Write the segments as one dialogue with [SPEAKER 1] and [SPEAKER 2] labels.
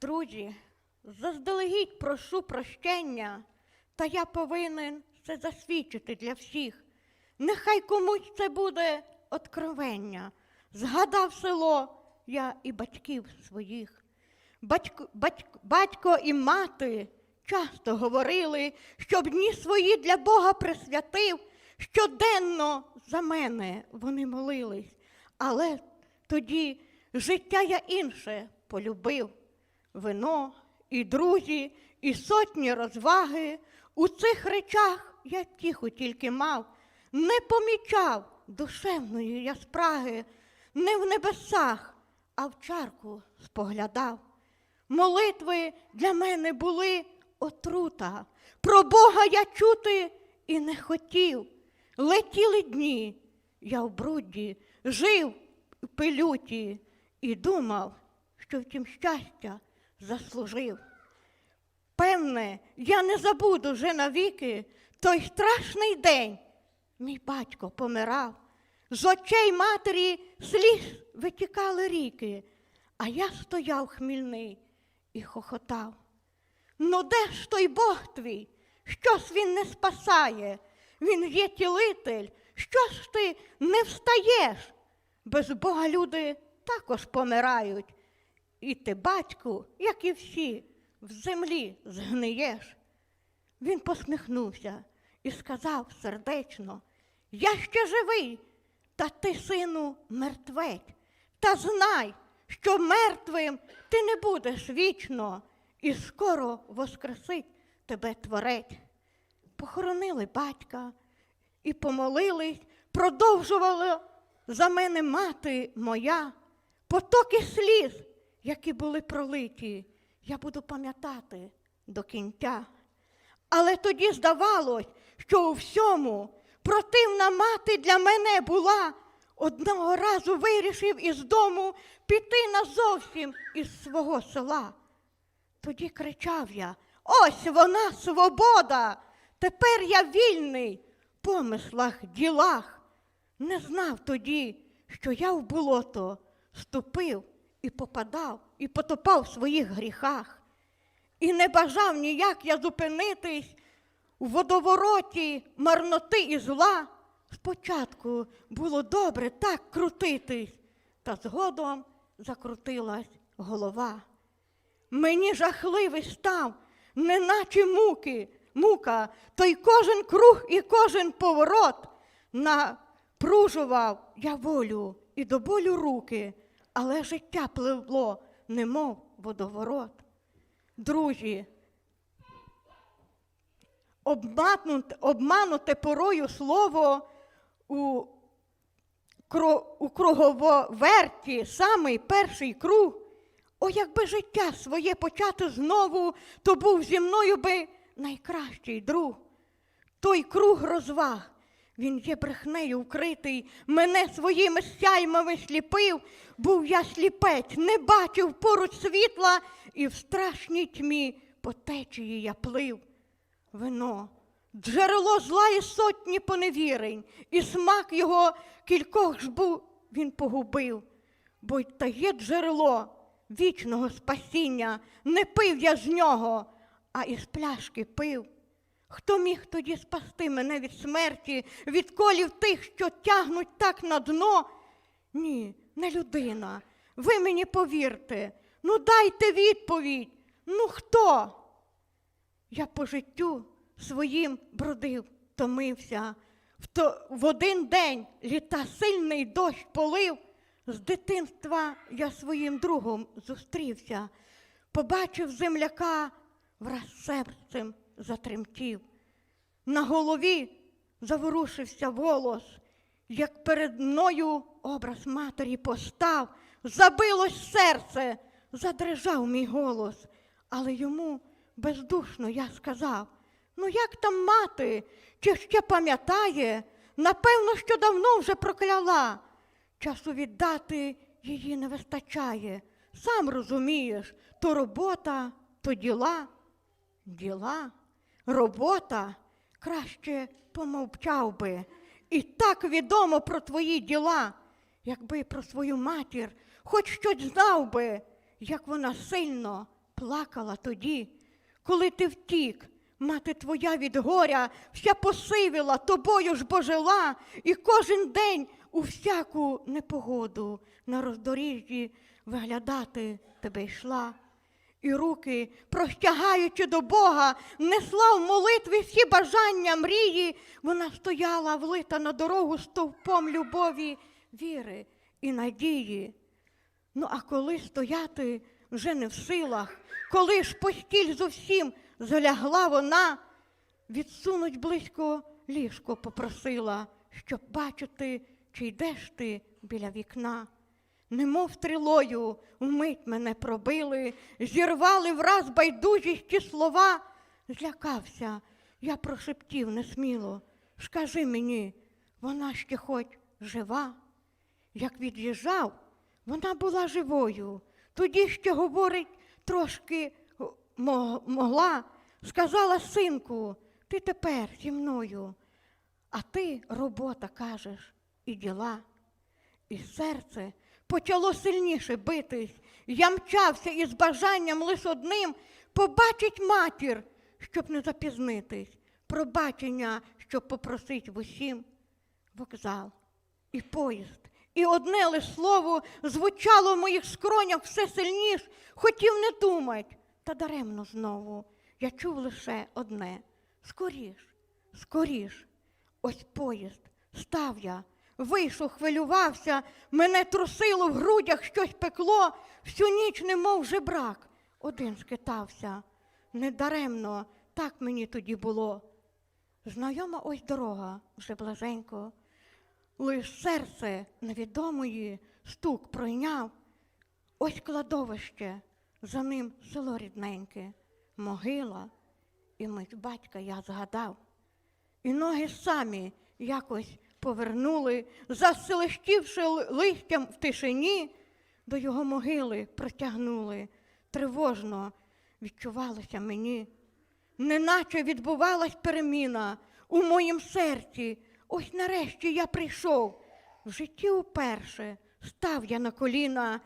[SPEAKER 1] Друзі, заздалегідь прошу прощення, та я повинен це засвідчити для всіх. Нехай комусь це буде откровення. Згадав село я і батьків своїх. Батько, батько, батько і мати часто говорили, щоб дні свої для Бога присвятив, щоденно за мене вони молились. Але тоді життя я інше полюбив. Вино і друзі, і сотні розваги. У цих речах я тихо тільки мав, не помічав душевної я спраги, не в небесах, а в чарку споглядав. Молитви для мене були отрута. Про Бога я чути і не хотів. Летіли дні, я в бруді жив в пилюті і думав, що втім щастя заслужив. Певне, я не забуду вже навіки той страшний день. Мій батько помирав. З очей матері сліз витікали ріки, а я стояв хмільний і хохотав. Ну де ж той Бог твій? Щось він не спасає? Він є тілитель, що ж ти не встаєш? Без Бога люди також помирають. І ти, батьку, як і всі, в землі згниєш. Він посміхнувся і сказав сердечно, я ще живий, та ти, сину, мертвець. Та знай, що мертвим ти не будеш вічно, і скоро воскресить тебе творець. Похоронили батька і помолились, продовжувала за мене мати моя. Потоки сліз, які були пролиті, я буду пам'ятати до кінця. Але тоді здавалось, що у всьому противна мати для мене була. Одного разу вирішив із дому піти назовсім із свого села. Тоді кричав я: ось вона свобода! Тепер я вільний в помислах, ділах. Не знав тоді, що я в болото ступив і попадав, і потопав в своїх гріхах. І не бажав ніяк я зупинитись у водовороті марноти і зла. Спочатку було добре так крутитись, та згодом закрутилась голова. Мені жахливий став, неначе муки, мука, той кожен круг і кожен поворот напружував я волю і до болю руки, але життя пливло, немов водоворот. Друзі, обмануте, обмануте порою слово у, у кругововерті, самий перший круг. О, якби життя своє почати знову, то був зі мною би найкращий друг. Той круг розваг, він є брехнею вкритий, мене своїми сяймами сліпив, був я сліпець, не бачив поруч світла, і в страшній тьмі по течії я плив. Вино, джерело зла і сотні поневірень, і смак його кількох ж був він погубив, бо й та є джерело вічного спасіння, не пив я з нього, а із пляшки пив. Хто міг тоді спасти мене від смерті, від колів тих, що тягнуть так на дно? Ні, не людина. Ви мені повірте, ну дайте відповідь. Ну хто? Я по життю своїм бродив, томився. В, то, в один день літа сильний дощ полив. З дитинства я своїм другом зустрівся, побачив земляка, враз серцем затремтів. На голові заворушився волос, як перед мною образ матері постав, забилось серце, задрижав мій голос, але йому бездушно я сказав: ну як там мати, чи ще пам'ятає? Напевно, що давно вже прокляла. Часу віддати її не вистачає. Сам розумієш, то робота, то діла, діла, робота краще помовчав би. І так відомо про твої діла, якби про свою матір хоч щось знав би, як вона сильно плакала тоді, коли ти втік. Мати твоя від горя вся посивіла, тобою ж божила, і кожен день у всяку непогоду на роздоріжжі виглядати тебе йшла. І руки, простягаючи до Бога, несла в молитві всі бажання мрії. Вона стояла влита на дорогу стовпом любові, віри і надії. Ну, а коли стояти вже не в силах, коли ж постіль зовсім залягла вона, відсунуть близько ліжко попросила, щоб бачити, чи йдеш ти біля вікна. Немов стрілою вмить мене пробили, зірвали враз байдужісті слова. Злякався, я прошептів несміло. Скажи мені, вона ще хоч жива? Як від'їжджав, вона була живою. Тоді ще говорить трошки могла, сказала синку, ти тепер зі мною, а ти робота кажеш і діла. І серце почало сильніше битись. Я мчався із бажанням лиш одним побачить матір, щоб не запізнитись, пробачення, щоб попросить в усім вокзал і поїзд. І одне лиш слово звучало в моїх скронях все сильніш, хотів не думать, та даремно знову. Я чув лише одне скоріш, скоріш. Ось поїзд, став я, вийшов, хвилювався, мене трусило в грудях щось пекло, всю ніч, немов жебрак, один скитався. Недаремно так мені тоді було. Знайома ось дорога вже блаженько. Лиш серце невідомої стук пройняв. Ось кладовище, за ним село рідненьке, могила, і мить батька я згадав. І ноги самі якось повернули, заселещивши листям в тишині, до його могили протягнули. Тривожно відчувалося мені неначе відбувалась переміна у моїм серці. Ось нарешті я прийшов. В житті уперше став я на коліна,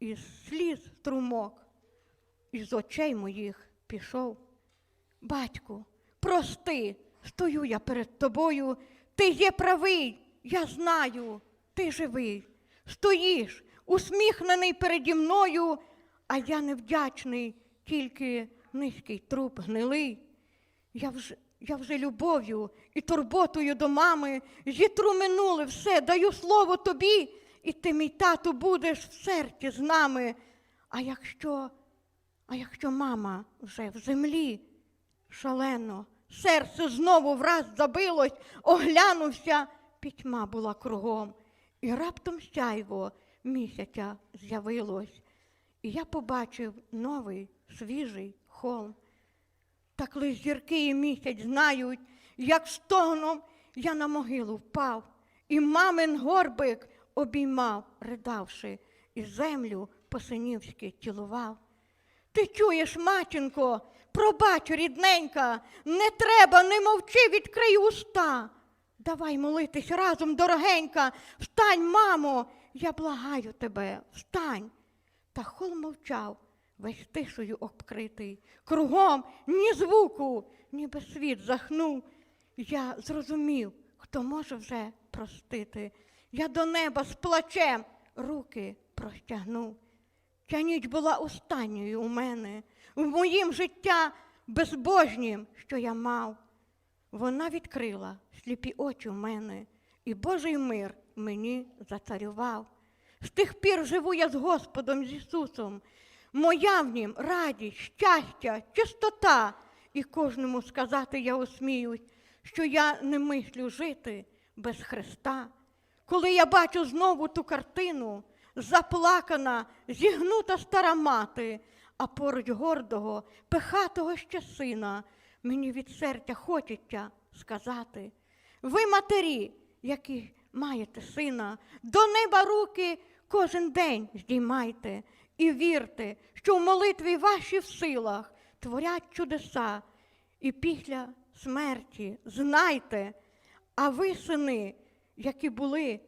[SPEAKER 1] і сліз струмок із очей моїх пішов. Батьку, прости, стою я перед тобою. Ти є правий, я знаю, ти живий. Стоїш, усміхнений переді мною, а я невдячний, тільки низький труп гнилий. Я вже, я вже любов'ю і турботою до мами зітру минуле все, даю слово тобі, і ти, мій тату, будеш в серці з нами. А якщо, а якщо мама вже в землі, шалено, серце знову враз забилось, оглянувся, пітьма була кругом, і раптом сяйво місяця з'явилось. І я побачив новий свіжий холм. Так лиш зірки і місяць знають, як стогном я на могилу впав, і мамин горбик обіймав, ридавши, і землю по-синівськи цілував. Ти чуєш, матінко, пробач, рідненька, не треба, не мовчи, відкрий уста. Давай молитись разом, дорогенька, встань, мамо, я благаю тебе, встань. Та хол мовчав, весь тишею обкритий, кругом ні звуку, ніби світ захнув. Я зрозумів, хто може вже простити. Я до неба з плачем руки простягнув. Ця ніч була останньою у мене, в моїм життя безбожнім, що я мав. Вона відкрила сліпі очі в мене, і Божий мир мені зацарював. З тих пір живу я з Господом, з Ісусом. Моя в нім радість, щастя, чистота. І кожному сказати я осміюсь, що я не мислю жити без Христа. Коли я бачу знову ту картину, заплакана, зігнута стара мати, а поруч гордого, пихатого ще сина, мені від серця хочеться сказати. Ви, матері, які маєте сина, до неба руки кожен день здіймайте і вірте, що в молитві ваші в силах творять чудеса, і після смерті знайте, а ви, сини, які були,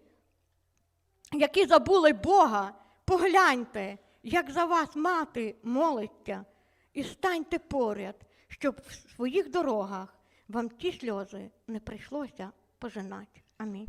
[SPEAKER 1] які забули Бога, погляньте, як за вас мати молиться, і станьте поряд, щоб в своїх дорогах вам ті сльози не прийшлося пожинати. Амінь.